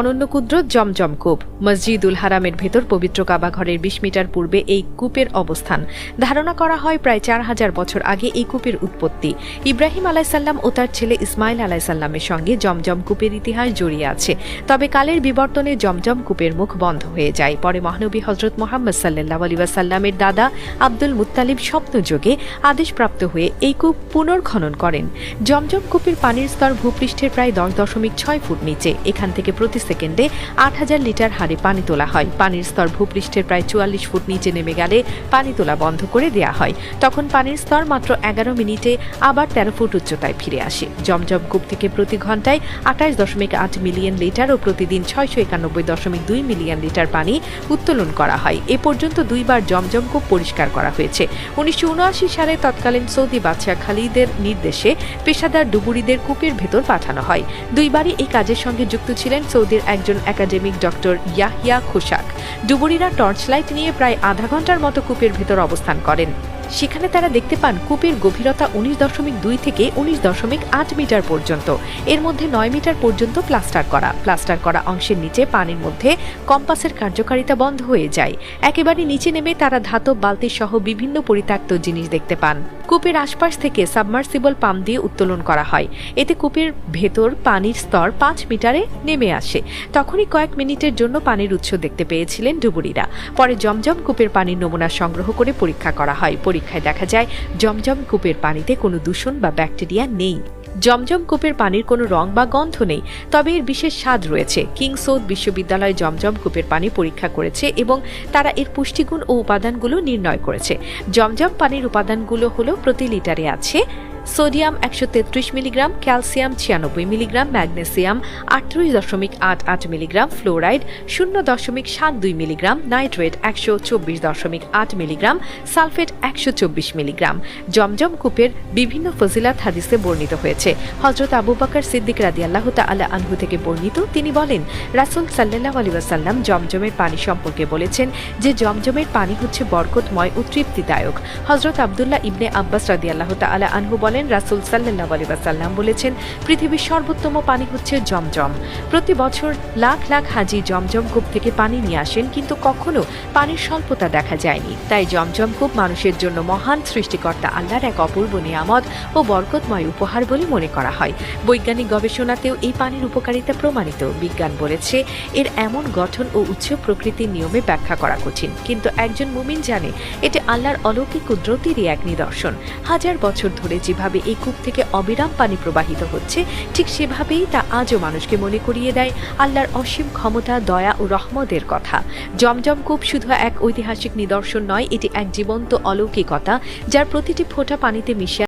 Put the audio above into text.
অনন্য ক্ষুদ্র জমজম কূপ। মসজিদুল হারামের ভেতর পবিত্র কাবা ঘরের বিশ মিটার পূর্বে এই কূপের অবস্থান। ধারণা করা হয় প্রায় চার হাজার বছর আগে এই কূপের উৎপত্তি। ইব্রাহিম আলাইসাল্লাম ও তার ছেলে ইসমাইল আলাইসাল্লামের সঙ্গে জমজম কূপের ইতিহাস জড়িয়ে আছে। তবে কালের বিবর্তনে জমজম কূপের মুখ বন্ধ হয়ে যায়। পরে মহানবী হজরত মোহাম্মদ সাল্লাহ আলী ওয়াসাল্লামের দাদা আব্দুল মুত্তালিব স্বপ্নযোগে আদেশপ্রাপ্ত হয়ে এই কূপ পুনর্খনন করেন। জমজম কূপের পানির স্তর ভূপৃষ্ঠের প্রায় দশ দশমিক ছয় ফুট নিচে। এখান থেকে প্রতি সেকেন্ডে আট হাজার লিটার হারে পানি তোলা হয়। পানির স্তর ভূপৃষ্ঠের প্রায় চুয়াল্লিশ ফুট নিচে নেমে গেলে পানি তোলা বন্ধ করে দেয়া হয়। তখন পানির স্তর মাত্র এগারো মিনিটে আবার তেরো ফুট উচ্চতায় ফিরে আসে। জমজম কূপ থেকে প্রতি ঘন্টায় আঠাশ দশমিক আট মিলিয়ন লিটার ও প্রতিদিন ছয়শো একানব্বই দশমিক দুই মিলিয়ন লিটার পানি উত্তোলন করা হয়। এ পর্যন্ত দুইবার জমজম কূপ পরিষ্কার করা হয়েছে। উনিশশো উনআশি সালে তৎকালীন সৌদি বাদশাহ খালিদের নির্দেশে পেশাদার ডুবুরিদের কূপের ভেতর পাঠানো হয়। দুইবারই এই কাজের সঙ্গে যুক্ত ছিলেন সৌদির একজন একাডেমিক ডক্টর ইয়াহিয়া খোশাক। ডুবুরিরা টর্চ লাইট নিয়ে প্রায় আধা ঘণ্টার মতো কূপের ভেতর অবস্থান করেন। সেখানে তারা দেখতে পান কূপের গভীরতা উনিশ দশমিক দুই থেকে উনিশ দশমিক আট মিটার পর্যন্ত। এর মধ্যে নয় মিটার পর্যন্ত প্লাস্টার করা। প্লাস্টার করা অংশের নিচে পানির মধ্যে কম্পাসের কার্যকারিতা বন্ধ হয়ে যায়। একেবারে নিচে নেমে তারা ধাতব বালতি সহ বিভিন্ন পরিত্যক্ত জিনিস দেখতে পান। কূপের আশপাশ থেকে সাবমার্সিবল পাম্প দিয়ে উত্তোলন করা হয়। এতে কূপের ভেতর পানির স্তর পাঁচ মিটারে নেমে আসে। তখনই কয়েক মিনিটের জন্য পানির উৎস দেখতে পেয়েছিলেন ডুবুরিরা। পরে জমজম কূপের পানির নমুনা সংগ্রহ করে পরীক্ষা করা হয়। পরীক্ষায় দেখা যায়, জমজম কূপের পানিতে কোনো দূষণ বা ব্যাকটেরিয়া নেই। জমজম কূপের পানির কোনো রং বা গন্ধ নেই, তবে এর বিশেষ স্বাদ রয়েছে। কিং সৌদ বিশ্ববিদ্যালয় জমজম কূপের পানি পরীক্ষা করেছে এবং তারা এর পুষ্টিগুণ ও উপাদানগুলো নির্ণয় করেছে। জমজম পানির উপাদানগুলো হলো প্রতি লিটারে আছে সোডিয়াম একশো তেত্রিশ মিলিগ্রাম, ক্যালসিয়াম ছিয়ানব্বই মিলিগ্রাম, ম্যাগনেসিয়াম আটত্রিশ দশমিক আট আট মিলিগ্রাম, ফ্লোরাইড শূন্য দশমিক সাত দুই মিলিগ্রাম, নাইট্রেট একশো চব্বিশ দশমিক আট মিলিগ্রাম, সালফেট একশো চব্বিশ মিলিগ্রাম। জমজম কূপের বিভিন্ন ফজিলাত হাদিসে বর্ণিত হয়েছে। হজরত আবু বকর সিদ্দিক রাদি আল্লাহ তাল্লাহ আনহু থেকে বর্ণিত, তিনি বলেন, রাসুল সাল্লাহ আলী ওয়াসাল্লাম জমজমের পানি সম্পর্কে বলেছেন যে জমজমের পানি হচ্ছে বরকতময় ও তৃপ্তিদায়ক। হজরত আবদুল্লাহ ইবনে আব্বাস রাদি আল্লাহ তাল্লাহ আনহু বলেন রাসুল সাল্লাহ আলী ওয়াসাল্লাম বলেছেন, পৃথিবীর সর্বোত্তম পানি হচ্ছে জমজম। প্রতি বছর লাখ লাখ হাজি জমজম কূপ থেকে পানি নিয়ে আসেন, কিন্তু কখনো পানির স্বল্পতা দেখা যায়নি। তাই জমজম কূপ মানুষের জন্য মহান সৃষ্টিকর্তা আল্লাহর এক অপূর্ব নিয়ামত ও বরকতময় উপহার বলে মনে করা হয়। বৈজ্ঞানিক গবেষণাতেও এই পানির উপকারিতা প্রমাণিত। বিজ্ঞান বলেছে, এর এমন গঠন ও উচ্চ প্রকৃতির নিয়মে ব্যাখ্যা করা কঠিন। কিন্তু একজন মুমিন জানে, এটি আল্লাহর অলৌকিক কুদরতিরই এক নিদর্শন। হাজার বছর ধরে যেভাবে এই কূপ থেকে অবিরাম পানি প্রবাহিত হচ্ছে, ঠিক সেভাবেই তা আজও মানুষকে মনে করিয়ে দেয় আল্লাহর অসীম ক্ষমতা, দয়া ও রহমদের কথা। জমজম কূপ শুধু এক ঐতিহাসিক নিদর্শন নয়, এটি এক জীবন্ত অলৌকিকতা, যার প্রতিটি ফোঁটা পানিতে মিশে